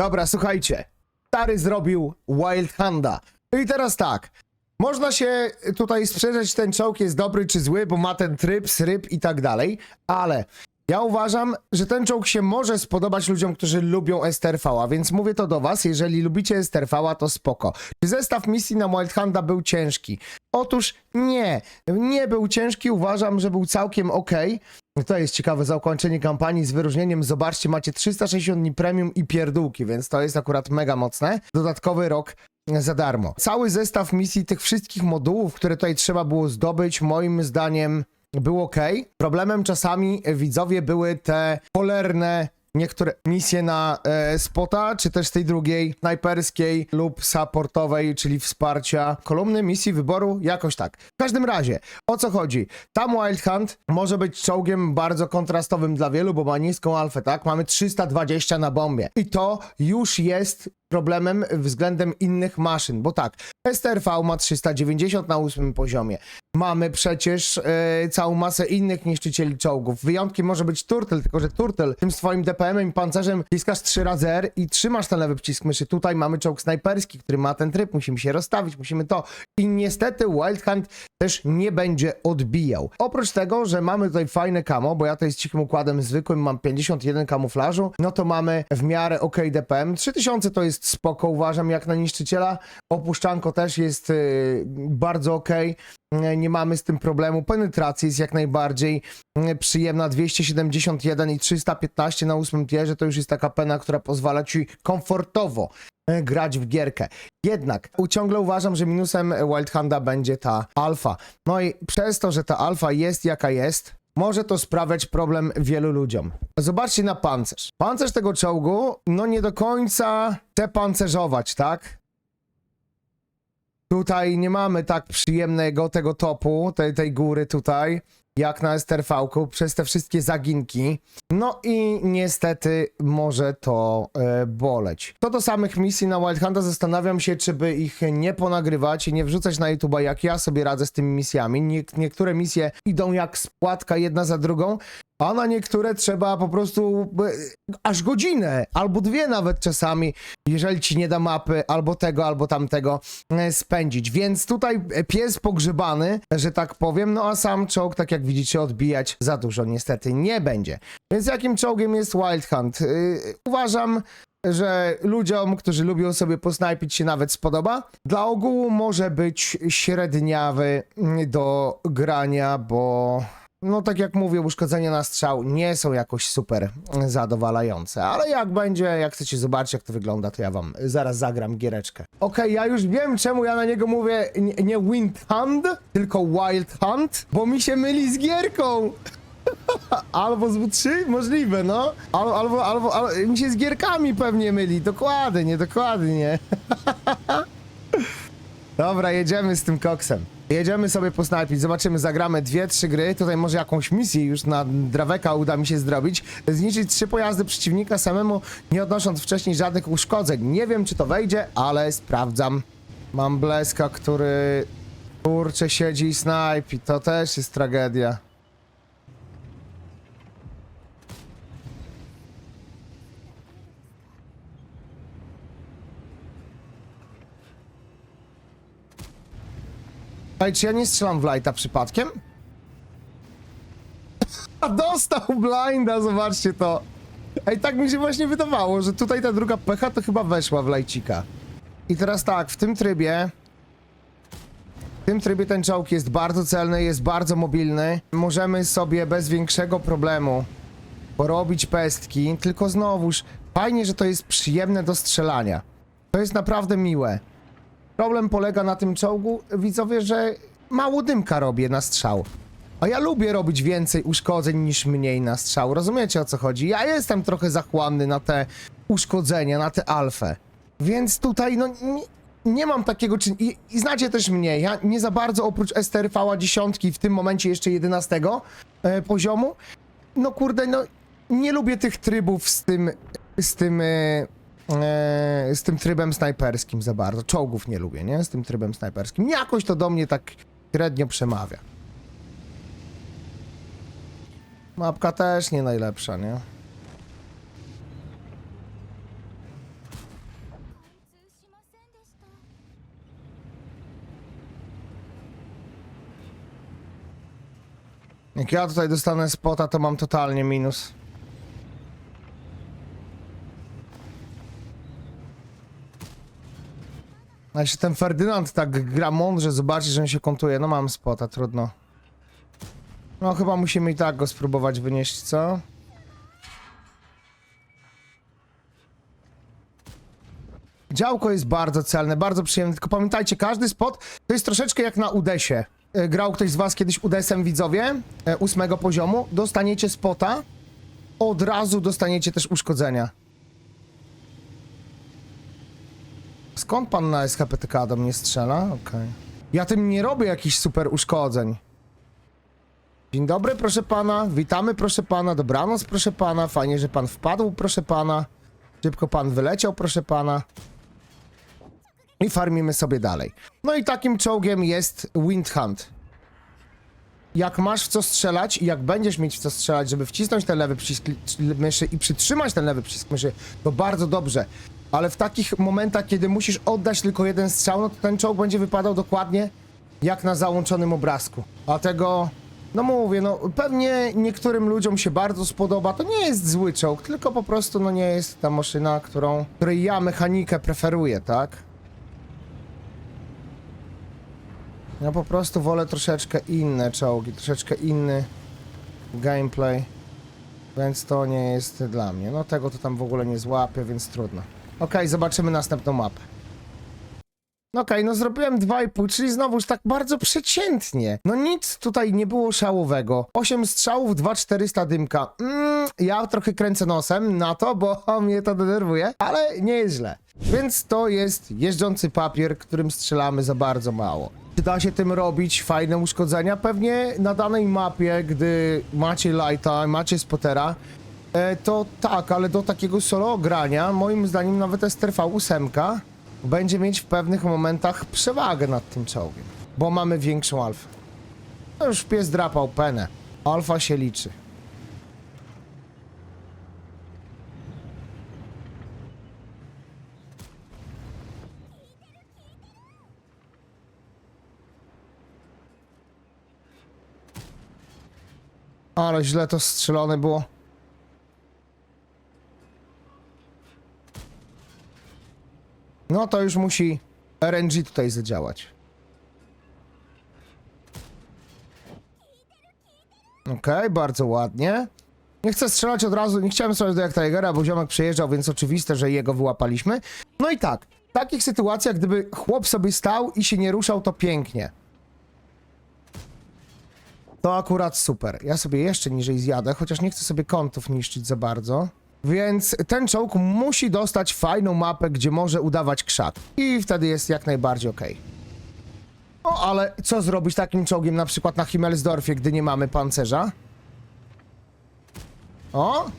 Dobra, słuchajcie. Stary zrobił Wild Handa. I teraz tak. Można się tutaj sprzeczać, czy ten czołg jest dobry czy zły, bo ma ten tryb, sryb i tak dalej, ale ja uważam, że ten czołg się może spodobać ludziom, którzy lubią STRV, a więc mówię to do was, jeżeli lubicie STRV, to spoko. Czy zestaw misji na Wild Handa był ciężki? Otóż nie, nie był ciężki, uważam, że był całkiem ok. To jest ciekawe zakończenie kampanii z wyróżnieniem. Zobaczcie, macie 360 dni premium i pierdółki, więc to jest akurat mega mocne. Dodatkowy rok za darmo. Cały zestaw misji tych wszystkich modułów, które tutaj trzeba było zdobyć, moim zdaniem był ok. Problemem czasami widzowie były te polerne niektóre misje na e, spota, czy też tej drugiej, snajperskiej lub supportowej, czyli wsparcia kolumny misji wyboru, jakoś tak. W każdym razie, o co chodzi? Tam Wild Hunt może być czołgiem bardzo kontrastowym dla wielu, bo ma niską alfę, tak? Mamy 320 na bombie. I to już jest problemem względem innych maszyn, bo tak, STRV ma 390 na ósmym poziomie. Mamy przecież e, całą masę innych niszczycieli czołgów. Wyjątkiem może być Turtle, tylko że Turtle tym swoim DPM-em i pancerzem wciskasz 3 razy R i trzymasz ten lewy przycisk myszy. Tutaj mamy czołg snajperski, który ma ten tryb, musimy się rozstawić, musimy to. I niestety Wild Hunt też nie będzie odbijał. Oprócz tego, że mamy tutaj fajne camo, bo ja to jest cichym układem zwykłym, mam 51 kamuflażu, no to mamy w miarę ok DPM. 3000 to jest spoko, uważam, jak na niszczyciela. Opuszczanko też jest y, bardzo ok. Nie mamy z tym problemu. Penetracja jest jak najbardziej y, przyjemna. 271 i 315 na ósmym tierze to już jest taka pena, która pozwala ci komfortowo y, grać w gierkę. Jednak ciągle uważam, że minusem Wild Handa będzie ta alfa. No i przez to, że ta alfa jest jaka jest, może to sprawiać problem wielu ludziom. Zobaczcie na pancerz. Pancerz tego czołgu, no nie do końca chce pancerzować, tak? Tutaj nie mamy tak przyjemnego tego topu, tej, tej góry tutaj, jak na STRV-ku, przez te wszystkie zaginki. No i niestety może to e, boleć. Co do samych misji na Wild Hunta, zastanawiam się, czy by ich nie ponagrywać i nie wrzucać na YouTube'a, jak ja sobie radzę z tymi misjami. Nie, niektóre misje idą jak spłatka jedna za drugą, a na niektóre trzeba po prostu e, aż godzinę, albo dwie nawet czasami, jeżeli ci nie da mapy, albo tego, albo tamtego e, spędzić. Więc tutaj e, pies pogrzebany, że tak powiem, no a sam czołg, tak jak widzicie, odbijać za dużo niestety nie będzie. Więc jakim czołgiem jest Wild Hunt? Yy, uważam, że ludziom, którzy lubią sobie posnajpić się nawet spodoba. Dla ogółu może być średniawy do grania, bo no tak jak mówię, uszkodzenia na strzał nie są jakoś super zadowalające, ale jak będzie, jak chcecie zobaczyć jak to wygląda, to ja wam zaraz zagram giereczkę. Okej, ja już wiem czemu ja na niego mówię nie, Wind Hunt, tylko Wild Hunt, bo mi się myli z gierką. Albo z W3? Możliwe, no. Albo, albo, albo, albo mi się z gierkami pewnie myli. Dokładnie, dokładnie. Dobra, jedziemy z tym koksem. Jedziemy sobie posnajpić, zobaczymy, zagramy dwie, trzy gry. Tutaj może jakąś misję już na Draweka uda mi się zrobić. Zniszczyć trzy pojazdy przeciwnika samemu, nie odnosząc wcześniej żadnych uszkodzeń. Nie wiem, czy to wejdzie, ale sprawdzam. Mam bleska, który kurczę siedzi i snajpi. To też jest tragedia. Ej, czy ja nie strzelam w lighta przypadkiem? A dostał blinda, zobaczcie to. Ej, tak mi się właśnie wydawało, że tutaj ta druga pecha to chyba weszła w lajcika. I teraz tak, w tym trybie... W tym trybie ten czołg jest bardzo celny, jest bardzo mobilny. Możemy sobie bez większego problemu porobić pestki, tylko znowuż fajnie, że to jest przyjemne do strzelania. To jest naprawdę miłe. Problem polega na tym czołgu, widzowie, że mało dymka robię na strzał. A ja lubię robić więcej uszkodzeń niż mniej na strzał. Rozumiecie o co chodzi? Ja jestem trochę zachłanny na te uszkodzenia, na te alfę. Więc tutaj, no, nie, nie mam takiego czyn... I, I znacie też mnie, ja nie za bardzo oprócz STRV-a dziesiątki, w tym momencie jeszcze 11 e, poziomu, no kurde, no, nie lubię tych trybów z tym, z tym... E, E, z tym trybem snajperskim za bardzo. Czołgów nie lubię, nie? Z tym trybem snajperskim. Jakoś to do mnie tak średnio przemawia. Mapka też nie najlepsza, nie? Jak ja tutaj dostanę spota, to mam totalnie minus. A jeśli ten Ferdynand tak gra mądrze, zobaczy, że on się kontuje, no mam spota, trudno. No chyba musimy i tak go spróbować wynieść, co? Działko jest bardzo celne, bardzo przyjemne, tylko pamiętajcie, każdy spot to jest troszeczkę jak na Udesie. E, Grał ktoś z was kiedyś Udesem, widzowie, e, ósmego poziomu, dostaniecie spota, od razu dostaniecie też uszkodzenia. Skąd pan na SHPTK do mnie strzela? Okej. Ja tym nie robię jakichś super uszkodzeń. Dzień dobry, proszę pana. Witamy, proszę pana. Dobranoc, proszę pana. Fajnie, że pan wpadł, proszę pana. Szybko pan wyleciał, proszę pana. I farmimy sobie dalej. No i takim czołgiem jest Wind Hunt. Jak masz w co strzelać i jak będziesz mieć w co strzelać, żeby wcisnąć ten lewy przycisk myszy i przytrzymać ten lewy przycisk myszy, to bardzo dobrze. Ale w takich momentach, kiedy musisz oddać tylko jeden strzał, no to ten czołg będzie wypadał dokładnie jak na załączonym obrazku. A tego, no mówię, no pewnie niektórym ludziom się bardzo spodoba. To nie jest zły czołg, tylko po prostu no nie jest ta maszyna, którą, której ja mechanikę preferuję, tak? Ja po prostu wolę troszeczkę inne czołgi, troszeczkę inny gameplay, więc to nie jest dla mnie. No tego to tam w ogóle nie złapię, więc trudno. Okej, zobaczymy następną mapę. No Okej, no zrobiłem 2,5, czyli znowuż tak bardzo przeciętnie. No nic tutaj nie było szałowego. 8 strzałów, 2,400 dymka. Mm, ja trochę kręcę nosem na to, bo mnie to denerwuje, ale nie jest źle. Więc to jest jeżdżący papier, którym strzelamy za bardzo mało. Czy da się tym robić fajne uszkodzenia? Pewnie na danej mapie, gdy macie lighta, macie spotera, to tak, ale do takiego solo grania, moim zdaniem nawet STRV-8 będzie mieć w pewnych momentach przewagę nad tym czołgiem, bo mamy większą alfę. No już pies drapał penę. Alfa się liczy. Ale źle to strzelone było. No to już musi RNG tutaj zadziałać. Okej, bardzo ładnie. Nie chcę strzelać od razu, nie chciałem strzelać do jak Tigera, bo ziomek przejeżdżał, więc oczywiste, że jego wyłapaliśmy. No i tak, w takich sytuacjach, gdyby chłop sobie stał i się nie ruszał, to pięknie. To akurat super. Ja sobie jeszcze niżej zjadę, chociaż nie chcę sobie kątów niszczyć za bardzo. Więc ten czołg musi dostać fajną mapę, gdzie może udawać krzak. I wtedy jest jak najbardziej okej. No ale co zrobić takim czołgiem na przykład na Himmelsdorfie, gdy nie mamy pancerza? O!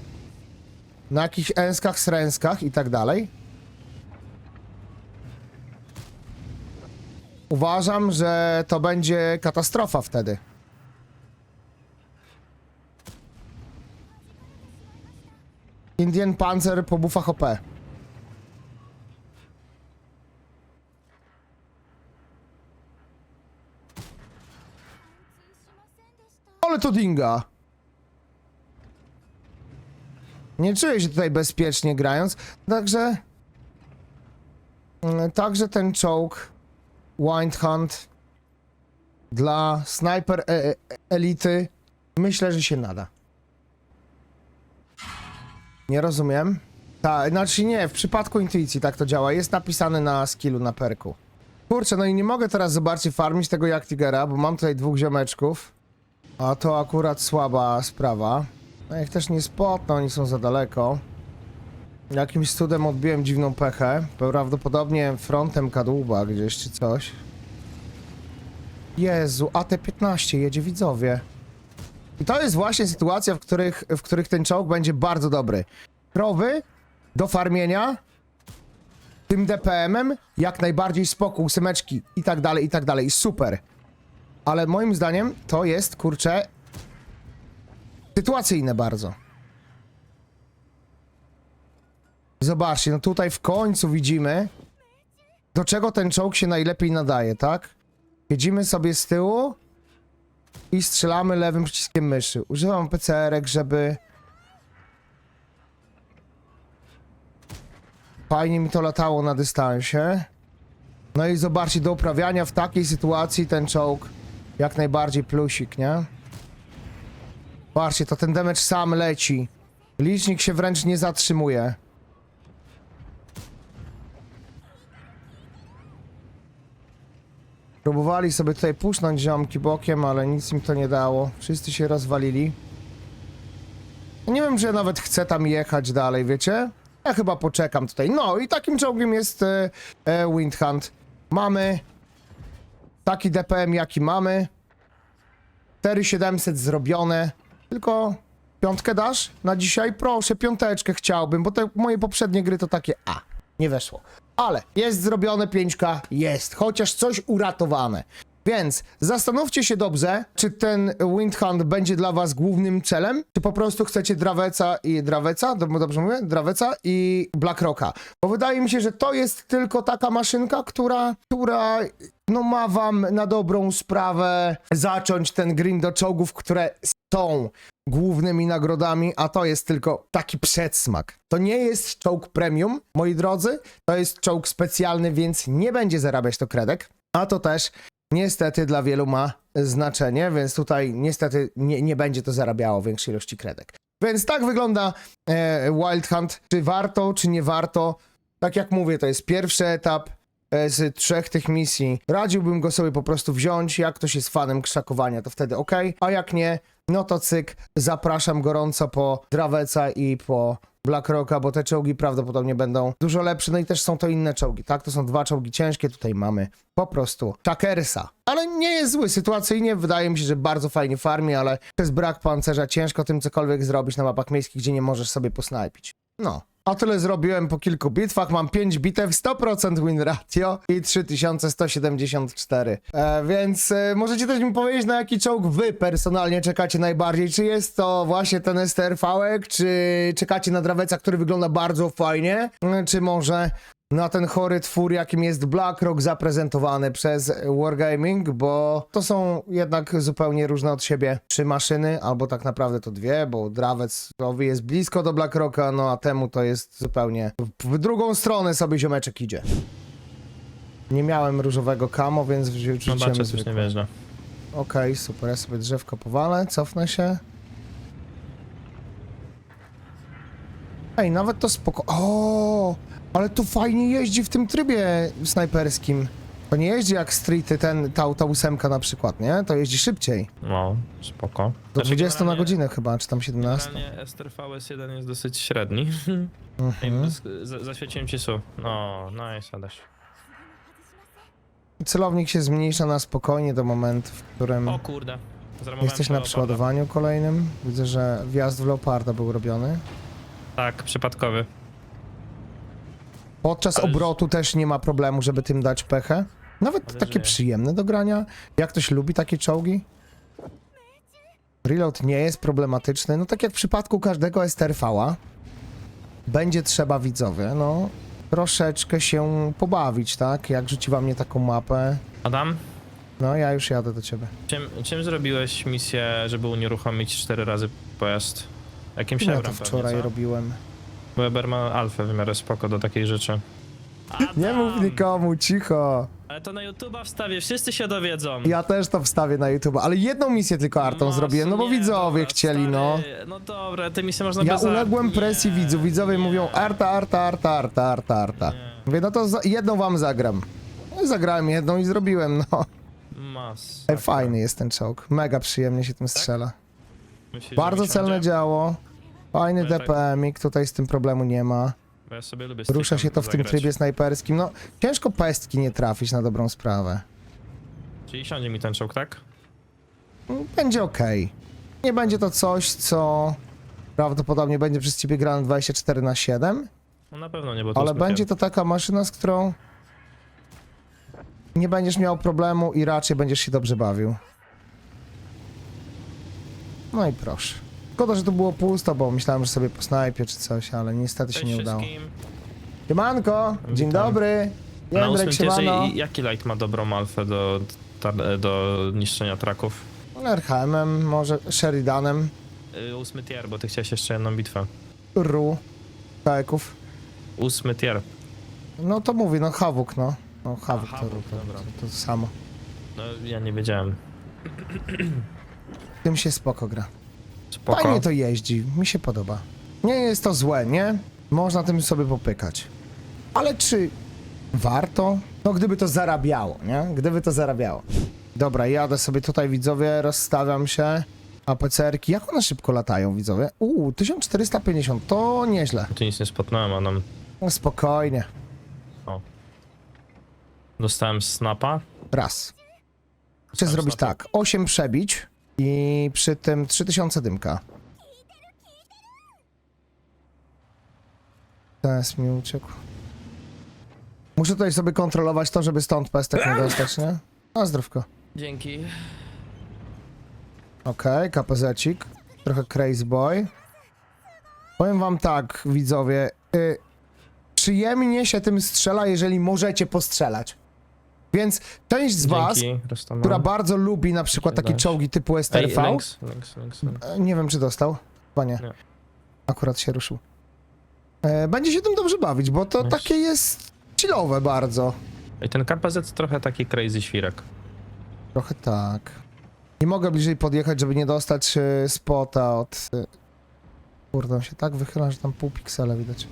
Na jakichś enskach, sręskach i tak dalej. Uważam, że to będzie katastrofa wtedy. Indian Panzer po bufach OP. Ale to dinga. Nie czuję się tutaj bezpiecznie grając, także... mm, Także ten czołg Wind Hunt dla sniper e e elity myślę, że się nada. Nie rozumiem. Tak, znaczy nie, w przypadku intuicji tak to działa. Jest napisane na skillu, na perku. Kurczę, no i nie mogę teraz zobaczyć farmić tego jak Tigera, bo mam tutaj dwóch ziomeczków. A to akurat słaba sprawa. No ich też nie spotnę, oni są za daleko. Jakimś cudem odbiłem dziwną pechę. Prawdopodobnie frontem kadłuba gdzieś czy coś. Jezu, AT-15 jedzie widzowie. I to jest właśnie sytuacja, w których, w których ten czołg będzie bardzo dobry. Krowy do farmienia, tym DPM-em, jak najbardziej spokój, ósemeczki i tak dalej, i tak dalej. Super. Ale moim zdaniem to jest, kurczę, sytuacyjne bardzo. Zobaczcie, no tutaj w końcu widzimy, do czego ten czołg się najlepiej nadaje, tak? Siedzimy sobie z tyłu i strzelamy lewym przyciskiem myszy. Używam PCR-ek, żeby... Fajnie mi to latało na dystansie. No i zobaczcie, do uprawiania w takiej sytuacji ten czołg jak najbardziej plusik, nie? Patrzcie, to ten damage sam leci. Licznik się wręcz nie zatrzymuje. Próbowali sobie tutaj pusznąć ziomki bokiem, ale nic im to nie dało. Wszyscy się rozwalili. Nie wiem, czy ja nawet chcę tam jechać dalej, wiecie? Ja chyba poczekam tutaj. No i takim czołgiem jest e, e, Windhunt. Mamy taki DPM, jaki mamy. 4700 zrobione. Tylko piątkę dasz na dzisiaj? Proszę, piąteczkę chciałbym, bo te moje poprzednie gry to takie A. Nie weszło. Ale jest zrobione 5K, jest. Chociaż coś uratowane. Więc zastanówcie się dobrze, czy ten Windhunt będzie dla was głównym celem, czy po prostu chcecie Draweca i Draweca, dob- dobrze mówię? Draweca i Blackrocka. Bo wydaje mi się, że to jest tylko taka maszynka, która, która no ma wam na dobrą sprawę zacząć ten green do czołgów, które są głównymi nagrodami, a to jest tylko taki przedsmak. To nie jest czołg premium, moi drodzy, to jest czołg specjalny, więc nie będzie zarabiać to kredek, a to też niestety dla wielu ma znaczenie, więc tutaj niestety nie, nie będzie to zarabiało większej ilości kredek. Więc tak wygląda e, Wild Hunt. Czy warto, czy nie warto? Tak jak mówię, to jest pierwszy etap e, z trzech tych misji. Radziłbym go sobie po prostu wziąć. Jak ktoś jest fanem krzakowania, to wtedy ok. A jak nie, no to cyk. Zapraszam gorąco po Draveca i po Blackrocka, bo te czołgi prawdopodobnie będą dużo lepsze. No i też są to inne czołgi, tak? To są dwa czołgi ciężkie. Tutaj mamy po prostu Chakersa. Ale nie jest zły sytuacyjnie. Wydaje mi się, że bardzo fajnie farmi, ale przez brak pancerza ciężko tym cokolwiek zrobić na mapach miejskich, gdzie nie możesz sobie posnajpić. No. A tyle zrobiłem po kilku bitwach. Mam 5 bitew, 100% win ratio i 3174. E, więc e, możecie też mi powiedzieć, na jaki czołg wy personalnie czekacie najbardziej. Czy jest to właśnie ten STRV, czy czekacie na Draweca, który wygląda bardzo fajnie, e, czy może na ten chory twór, jakim jest Blackrock zaprezentowany przez Wargaming, bo to są jednak zupełnie różne od siebie trzy maszyny, albo tak naprawdę to dwie, bo Drawecowi jest blisko do Blackrocka, no a temu to jest zupełnie w drugą stronę sobie ziomeczek idzie. Nie miałem różowego kamo, więc No wrzuciłem baczę, coś zwykłe. nie wierzę. Okej, super, ja sobie drzewko powalę, cofnę się. Ej, nawet to spoko... O, ale to fajnie jeździ w tym trybie snajperskim. To nie jeździ jak streety, ten, ta, ta ósemka na przykład, nie? To jeździ szybciej. No, spoko. Do Znaczy, 20 na generalnie- godzinę chyba, czy tam 17. Generalnie STRVS1 jest dosyć średni. Mhm. Zaświeciłem ci su. No, nice, Adaś. Celownik się zmniejsza na spokojnie do momentu, w którym O kurde. Zramowałem jesteś na Leoparda. przeładowaniu kolejnym. Widzę, że wjazd w Leoparda był robiony. Tak, przypadkowy. Podczas Ale- obrotu też nie ma problemu, żeby tym dać pechę. Nawet Ale takie żyje. przyjemne do grania. Jak ktoś lubi takie czołgi. Reload nie jest problematyczny. No tak jak w przypadku każdego STRV-a, będzie trzeba widzowie, no troszeczkę się pobawić, tak? Jak rzuciła mnie taką mapę. Adam, No ja już jadę do ciebie. czym, czym zrobiłeś misję, żeby unieruchomić cztery razy pojazd? Jakim Ja szebrem to pewnie, wczoraj co? robiłem. Weber ma alfę w miarę spoko do takiej rzeczy. Nie mów nikomu, cicho. Ale to na YouTube'a wstawię, wszyscy się dowiedzą. Ja też to wstawię na YouTube, ale jedną misję tylko Artą No, zrobiłem, no bo nie, widzowie dobra, chcieli, no. stary, No dobra, te misje można Ja bez uległem presji widzów. Widzowie nie, mówią Arta, Arta, Arta, Arta, Arta, Arta. Nie. Mówię, no to za, jedną wam zagram. No i zagrałem jedną i zrobiłem, no. Mas. Ej, Fajny jest ten czołg. Mega przyjemnie się tym strzela. Myślisz, Bardzo mi celne działo. Fajny ja tak- DPM-ik, tutaj z tym problemu nie ma. Bo ja sobie lubię Rusza stickiem się to w tym zagrać. trybie snajperskim. No, ciężko pestki nie trafić na dobrą sprawę. Czyli siądzie mi ten czołg, tak? Będzie ok. Nie będzie to coś, co prawdopodobnie będzie przez ciebie grane 24 na 7. No na pewno nie, bo to Ale będzie to taka maszyna, z którą nie będziesz miał problemu i raczej będziesz się dobrze bawił. No i proszę. Szkoda, że to było pusto, bo myślałem, że sobie po snajpie czy coś, ale niestety się nie udało. wszystkim. Siemanko, dzień Witam. dobry. Na Jędrek, ósmym tierze siemano. i- jaki light ma dobrą alfę do, tar- do niszczenia traków? RHM-em, może Sheridanem, Y, ósmy tier, bo ty chciałeś jeszcze jedną bitwę. Ru, Kajków. Ósmy tier. No to mówię, no Havuk, no. No Havuk A, to, to, dobra. to, to samo. No ja nie wiedziałem. Tym się spoko gra. Spoko. Fajnie to jeździ, mi się podoba. Nie jest to złe, nie? Można tym sobie popykać. Ale czy warto? No gdyby to zarabiało, nie? Gdyby to zarabiało. Dobra, jadę sobie tutaj, widzowie, rozstawiam się. APCR-ki, jak one szybko latają, widzowie? Uuu, 1450, to nieźle. Tu nic nie spotnąłem, Adam. No spokojnie. Dostałem snapa. Raz. Chcę Dostałem zrobić snapa. tak, 8 przebić i przy tym 3000 dymka. Teraz mi uciekł. Muszę tutaj sobie kontrolować to, żeby stąd pestek nie dostać, nie? A zdrówko. Dzięki. Okej, kapezecik. Trochę crazy boy. Powiem wam tak, widzowie. Y, przyjemnie się tym strzela, jeżeli możecie postrzelać. Więc część z was, Dzięki, która bardzo lubi na przykład takie czołgi typu Ej, STRV, e, nie wiem czy dostał, chyba nie. Nie. Akurat się ruszył. E, będzie się tym dobrze bawić, bo to Nice. takie jest chillowe bardzo. Ej, ten KPZ trochę taki crazy świrek. Trochę tak. Nie mogę bliżej podjechać, żeby nie dostać e, spota od... E, kurde, on się tak wychyla, że tam pół piksela widać.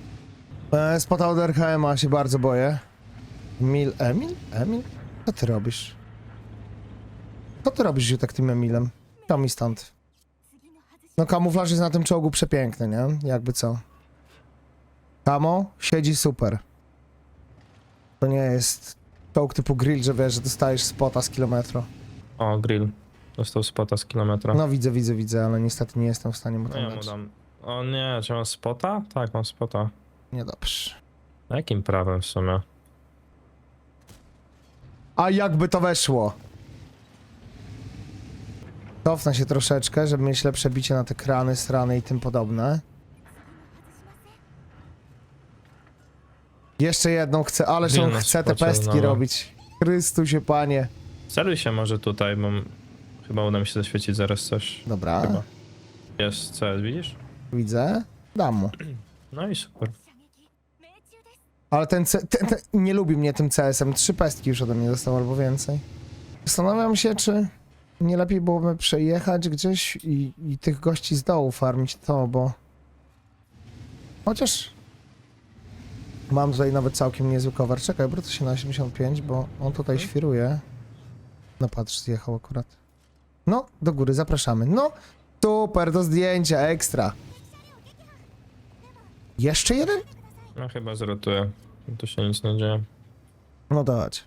E, spota od RHM-a się bardzo boję. Emil... Emil? Emil? Co ty robisz? Co ty robisz, tak tym Emilem? To mi stąd. No kamuflaż jest na tym czołgu przepiękny, nie? Jakby co. Kamo siedzi super. To nie jest czołg typu grill, że wiesz, że dostajesz spota z kilometru. O, grill. Dostał spota z kilometra. No widzę, widzę, widzę, ale niestety nie jestem w stanie mu No tam ja mu dać. dam. O nie, czy mam spota? Tak, mam spota. Niedobrze. Jakim prawem w sumie? A jakby to weszło? Cofnę się troszeczkę, żeby mieć lepsze bicie na te krany, strany i tym podobne. Jeszcze jedną chcę, ależ on chce te pestki znowu. robić. Chrystusie panie. Celuj się może tutaj, bo m- chyba uda mi się zaświecić zaraz coś. Dobra, Chyba. Jest CS, widzisz? widzę. Dam mu. No i super. Ale ten, ten, ten nie lubi mnie tym CS-em. Trzy pestki już ode mnie dostał albo więcej. Zastanawiam się, czy nie lepiej byłoby przejechać gdzieś i, i tych gości z dołu farmić to, bo... Chociaż... Mam tutaj nawet całkiem niezły cover. Czekaj, obrócę się na 85, bo on tutaj Mhm. świruje. No patrz, zjechał akurat. No, do góry, zapraszamy. No, super, do zdjęcia, ekstra. Jeszcze jeden? No chyba zrotuję. Tu się nic nie dzieje. No dać.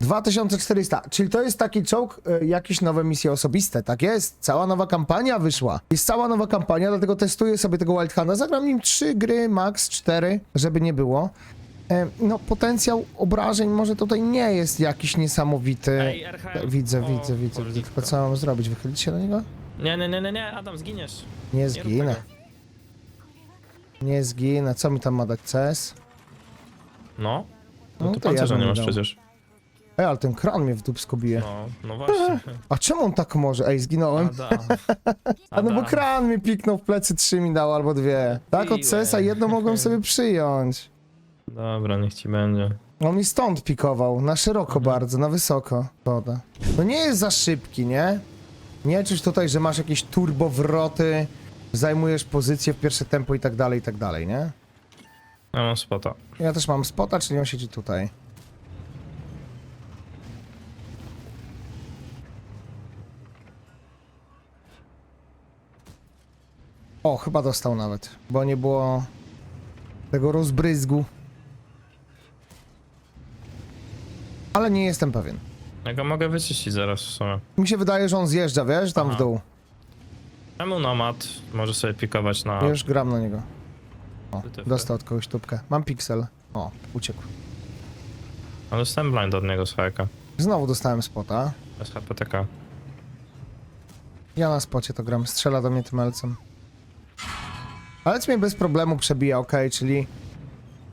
2400, czyli to jest taki czołg, y, jakieś nowe misje osobiste, tak jest? Cała nowa kampania wyszła. Jest cała nowa kampania, dlatego testuję sobie tego Wild Hunda. Zagram nim 3 gry, max 4, żeby nie było. E, no, potencjał obrażeń może tutaj nie jest jakiś niesamowity. Ej, RHM. Widzę, O, widzę, widzę, widzę. Tylko co mam zrobić? Wychylić się do niego? Nie, nie, nie, nie, nie, Adam, zginiesz. Nie Nie rób zginę. tego. Nie zginę. Co mi tam ma dać? CS? No. No No to to ja pancerza bym nie masz dał. przecież. Ej, ale ten kran mnie w dupsko bije. No, no właśnie. A czemu on tak może? Ej, zginąłem. A no bo kran mi piknął w plecy, trzy mi dał albo dwie. Tak, od Piłem. CS-a jedno mogłem sobie przyjąć. Dobra, niech ci będzie. On mi stąd pikował, na szeroko Mhm. bardzo, na wysoko. Woda. No nie jest za szybki, nie? Nie czuć tutaj, że masz jakieś turbowroty, zajmujesz pozycję w pierwsze tempo i tak dalej, i tak dalej, nie? Ja mam spota. Ja też mam spota, czyli on siedzi tutaj. O, chyba dostał nawet, bo nie było tego rozbryzgu. Ale nie jestem pewien. Ja go mogę wyczyścić zaraz w sumie. Mi się wydaje, że on zjeżdża, wiesz, tam w Aha. dół. Czemu nomad może sobie pikować na... Już gram na niego. O, WTF. dostał od kogoś tubkę. Mam piksel. O, uciekł. Ale dostałem blind od niego z hajka. Znowu dostałem spota. Z HPTK. Ja na spocie to gram, strzela do mnie tym elcem. Alec mnie bez problemu przebija, ok, czyli...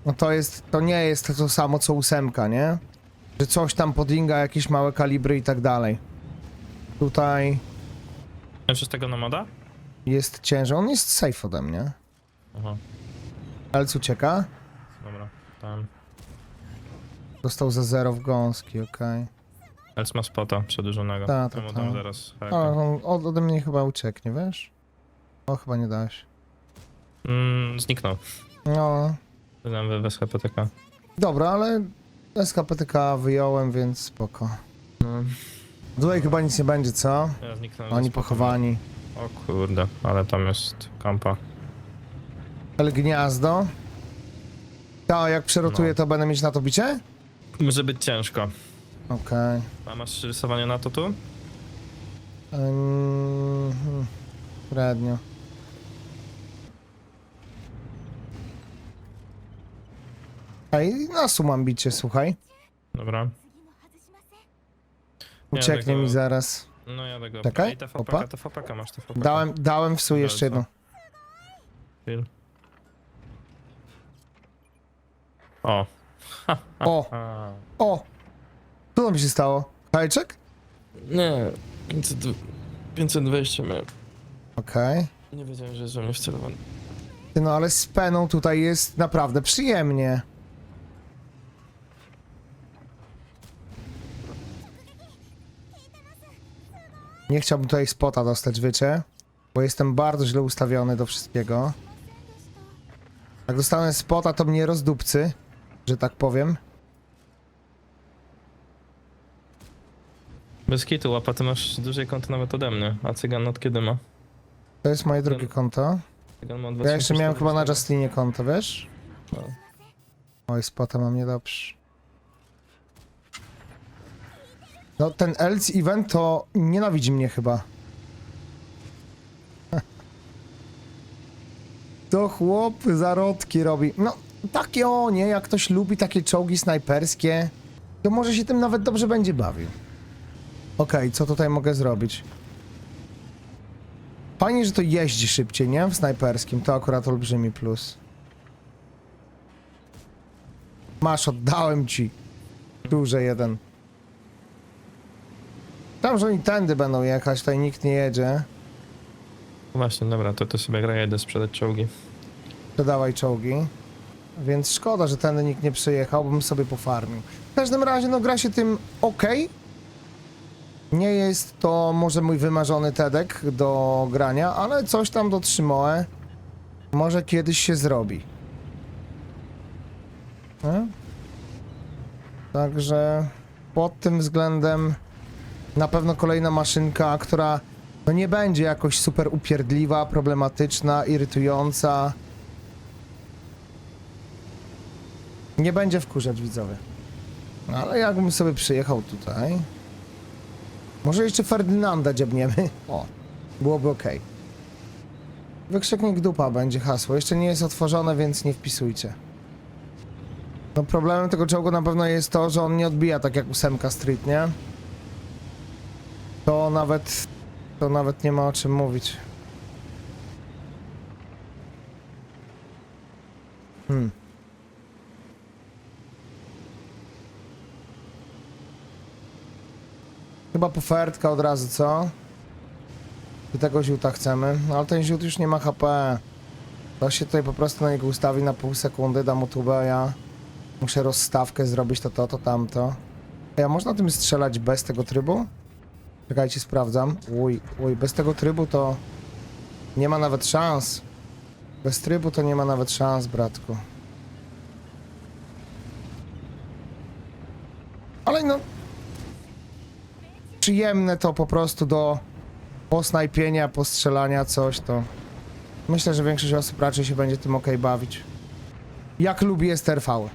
No to jest, to nie jest to samo co ósemka, nie? Że coś tam podinga, jakieś małe kalibry i tak dalej. Tutaj Znaczy tego na moda? Jest ciężar. On jest safe ode mnie. Aha, Elc ucieka. dobra. Tam. Dostał za zero w gąski, okej. Els ma spota przedłużonego. Ta, ta, ta. zaraz. Haka. on od, ode mnie chyba ucieknie, wiesz? O, chyba nie dałeś. Mm, zniknął. No, Wydam we SHPTK. dobra, ale SKPTK wyjąłem, więc spoko. No. Tutaj chyba nic nie będzie, co? Ja zniknąłem. Oni spotem. pochowani. O kurde, ale tam jest kampa. Ale gniazdo. To, jak przerotuję, No. to będę mieć na to bicie? Może być ciężko. Okej. A masz rysowanie na to tu? Ym, hmm, Średnio. Ej, na mam bicie, słuchaj. Dobra. Nie, Ucieknie tego- mi zaraz. No ja tego. Czekaj, Ej, TVP, opa. TVP masz TVP. Dałem, dałem w sumie jeszcze jedną. Chwil. O. O, A. o! Co tam się stało? Hajczek? Nie, 500, 520 miałem. Okej. Nie wiedziałem, że jest we mnie wcelowany. Ty, No ale z peną tutaj jest naprawdę przyjemnie. Nie chciałbym tutaj spota dostać, wiecie? Bo jestem bardzo źle ustawiony do wszystkiego. Jak dostanę spota, to mnie rozdupcy, że tak powiem. Bez kitu, łapa, ty masz dłużej konto nawet ode mnie. A cygan od kiedy ma? To jest moje drugie konto. Cygan ma od Ja jeszcze miałem chyba na 2014. Justinie konto, wiesz? No. Oj, spota mam niedobrze. No, ten Elc event to nienawidzi mnie chyba. To chłop zarodki robi. No, takie o nie, jak ktoś lubi takie czołgi snajperskie, to może się tym nawet dobrze będzie bawił. Okej, co tutaj mogę zrobić? Fajnie, że to jeździ szybciej, nie? W snajperskim, to akurat olbrzymi plus. Masz, oddałem ci. Duże jeden. Tam, że oni tędy będą jechać, tutaj nikt nie jedzie. Właśnie, dobra, to ty sobie gra, ja idę sprzedać czołgi. Dodawaj czołgi. Więc szkoda, że tędy nikt nie przyjechał, bym sobie pofarmił. W każdym razie, no gra się tym ok. Nie jest to może mój wymarzony TEDek do grania, ale coś tam dotrzymałem. Może kiedyś się zrobi. Nie? Także pod tym względem na pewno kolejna maszynka, która no nie będzie jakoś super upierdliwa, problematyczna, irytująca. Nie będzie wkurzać widzowie. No, ale jakbym sobie przyjechał tutaj. Może jeszcze Ferdynanda dziabniemy. O, byłoby ok. Wykrzyknik dupa będzie hasło. Jeszcze nie jest otworzone, więc nie wpisujcie. No problemem tego czołgu na pewno jest to, że on nie odbija tak jak ósemka Street, nie? To nawet... To nawet nie ma o czym mówić. Hmm. Chyba pofertka od razu, co? Czy tego ziuta chcemy? No ale ten ziut już nie ma HP. To się tutaj po prostu na niego ustawi na pół sekundy, da mu tubę, a ja muszę rozstawkę zrobić to, to, to, tamto. A można tym strzelać bez tego trybu? Czekajcie, sprawdzam. Uj, uj, bez tego trybu to nie ma nawet szans. Bez trybu to nie ma nawet szans, bratku. Ale no... Przyjemne to po prostu do posnajpienia, postrzelania, coś to... Myślę, że większość osób raczej się będzie tym ok bawić. Jak lubi STRV.